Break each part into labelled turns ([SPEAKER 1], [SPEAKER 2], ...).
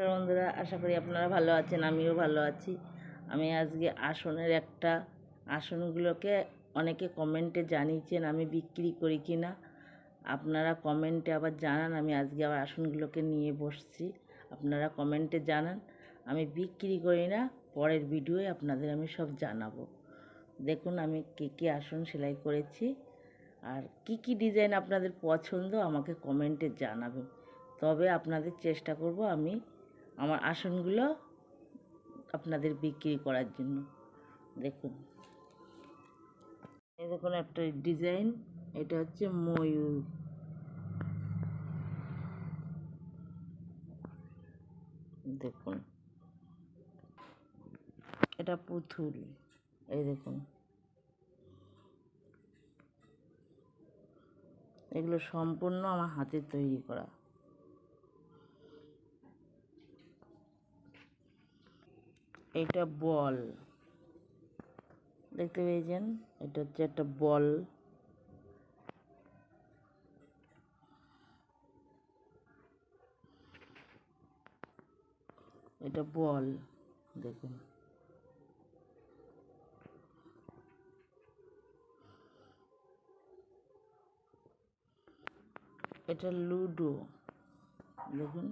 [SPEAKER 1] নমস্কার বন্ধুরা, আশা করি আপনারা ভালো আছেন, আমিও ভালো আছি। আমি আজকে আসনের একটা, আসনগুলোকে অনেকে কমেন্টে জানিয়েছেন আমি বিক্রি করি কি না আপনারা কমেন্টে আবার জানান, আমি আজকে আবার আসনগুলোকে নিয়ে বসছি। আপনারা কমেন্টে জানান, আমি বিক্রি করি না, পরের ভিডিওয়ে আপনাদের আমি সব জানাব। দেখুন, আমি কী কী আসন সেলাই করেছি, আর কি কি ডিজাইন আপনাদের পছন্দ আমাকে কমেন্টে জানাবেন। তবে আপনাদের চেষ্টা করব আমি আমার আসনগুলো আপনাদের বিক্রি করার জন্য। দেখুন। এই দেখুন একটা ডিজাইন, এটা হচ্ছে ময়ূর। দেখুন। এটা পুতুল, এই দেখুন। এগুলো সম্পূর্ণ আমার হাতে তৈরি করা। এটা বল। দেখতে পেয়েছেন? এটা হচ্ছে একটা বল। এটা বল। দেখুন। এটা লুডো। দেখুন।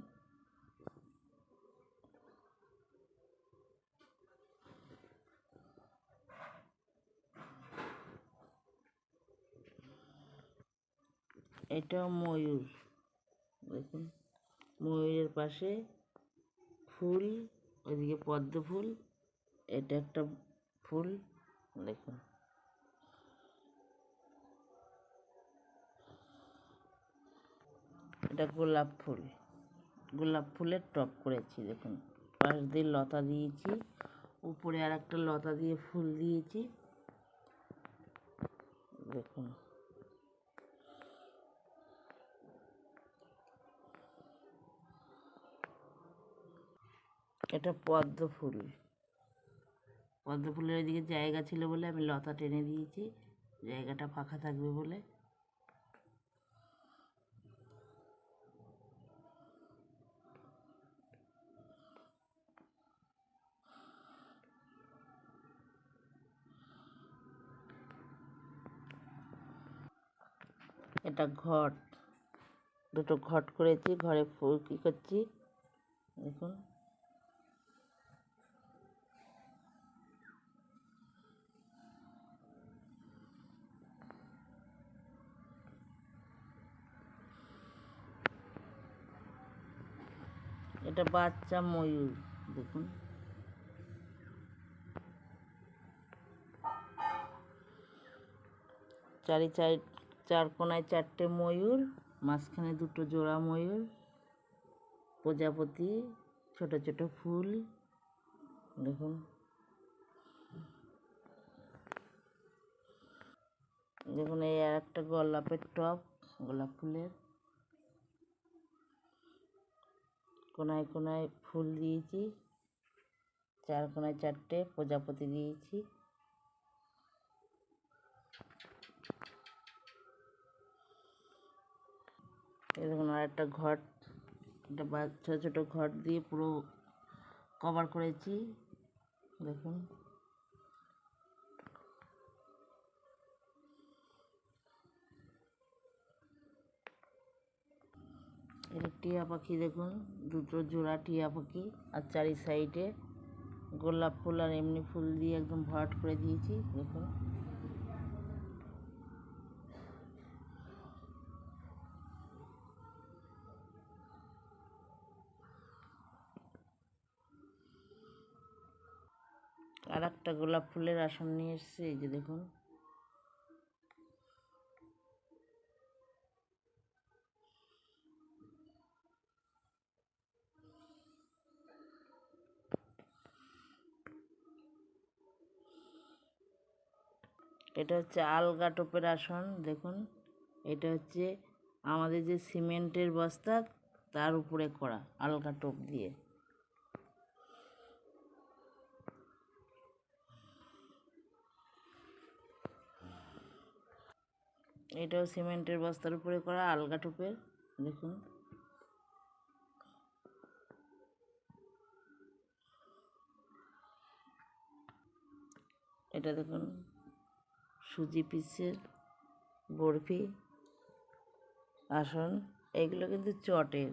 [SPEAKER 1] এটা ময়ূর। দেখুন, ময়ূরের পাশে ফুল, ওইদিকে পদ্ম ফুল, এটা একটা ফুল, দেখুন। এটা গোলাপ ফুল। গোলাপ ফুলের টপ করেছি, দেখুন। পাশ দিয়ে লতা দিয়েছি, উপরে আর একটা লতা দিয়ে ফুল দিয়েছি। দেখুন। এটা পদ্ম ফুল। পদ্ম ফুলের ওইদিকে জায়গা ছিল বলে আমি লতা টেনে দিয়েছি। জায়গাটা ফাঁকা থাকবে বলে। এটা ঘট। দুটো ঘট করেছি, ঘরে ফুল কী করছি? দেখুন। এটা বাচ্চা ময়ূর, দেখুন। চারি চার চার কোনায় চারটে ময়ূর, মাঝখানে দুটো জোড়া ময়ূর, প্রজাপতি, ছোট ছোট ফুল, দেখুন। দেখুন, এই আর একটা গোলাপের টপ, গোলাপ ফুলের। কোনায় কোনায় ফুল দিয়েছি, চার কোনায় চারটে প্রজাপতি দিয়েছি। এরকম আর একটা ঘট, একটা ছোটো ছোটো ঘট দিয়ে পুরো কভার করেছি, দেখুন। এটা টিয়া পাখি দেখুন, দুটো জোড়া টিয়া পাখি, আর চারি সাইডে গোলাপ ফুল আর এমনি ফুল দিয়ে একদম ভরাট করে দিয়েছি, দেখুন। আর একটা গোলাপ ফুলের আসন নিয়ে এসছে, এই যে দেখুন। এটা হচ্ছে আলগা টোপের আসন, দেখুন। এটা হচ্ছে আমাদের যে সিমেন্টের বস্তা, তার উপরে করা আলগা টোপ দিয়ে। এটাও সিমেন্টের বস্তার উপরে করা আলগা টোপের, দেখুন। এটা দেখুন। সুজি পিসের বরফি, আসন এইগুলো কিন্তু চটের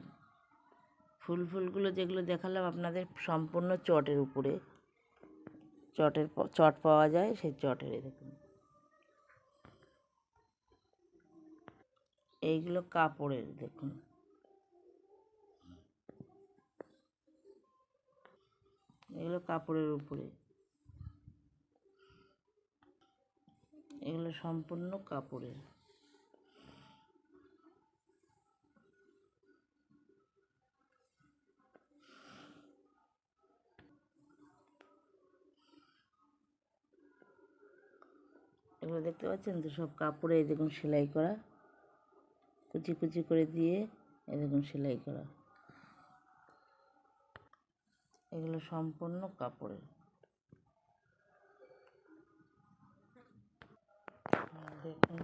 [SPEAKER 1] ফুল ফুলগুলো যেগুলো দেখালাম আপনাদের সম্পূর্ণ চটের উপরে। চটের চট পাওয়া যায় সেই চটের দেখুন। এইগুলো কাপড়ের দেখুন। এগুলো কাপড়ের উপরে। এগুলো সম্পূর্ণ কাপড়ের। এগুলো দেখতে পাচ্ছেন তো? সব কাপড়ে দেখুন সেলাই করা। কুচি কুচি করে দিয়ে দেখুন সেলাই করা। এগুলো সম্পূর্ণ কাপড়ের। আর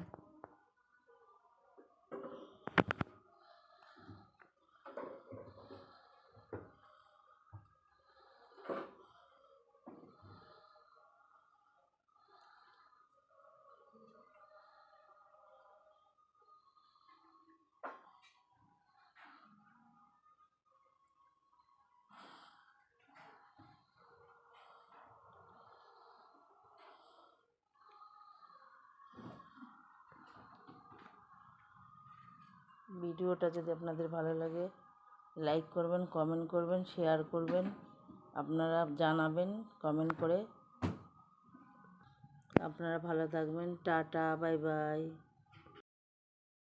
[SPEAKER 1] ভিডিওটা যদি আপনাদের ভালো লাগে লাইক করবেন কমেন্ট করবেন শেয়ার করবেন। আপনারা জানাবেন কমেন্ট করে। আপনারা ভালো থাকবেন। Tata bye bye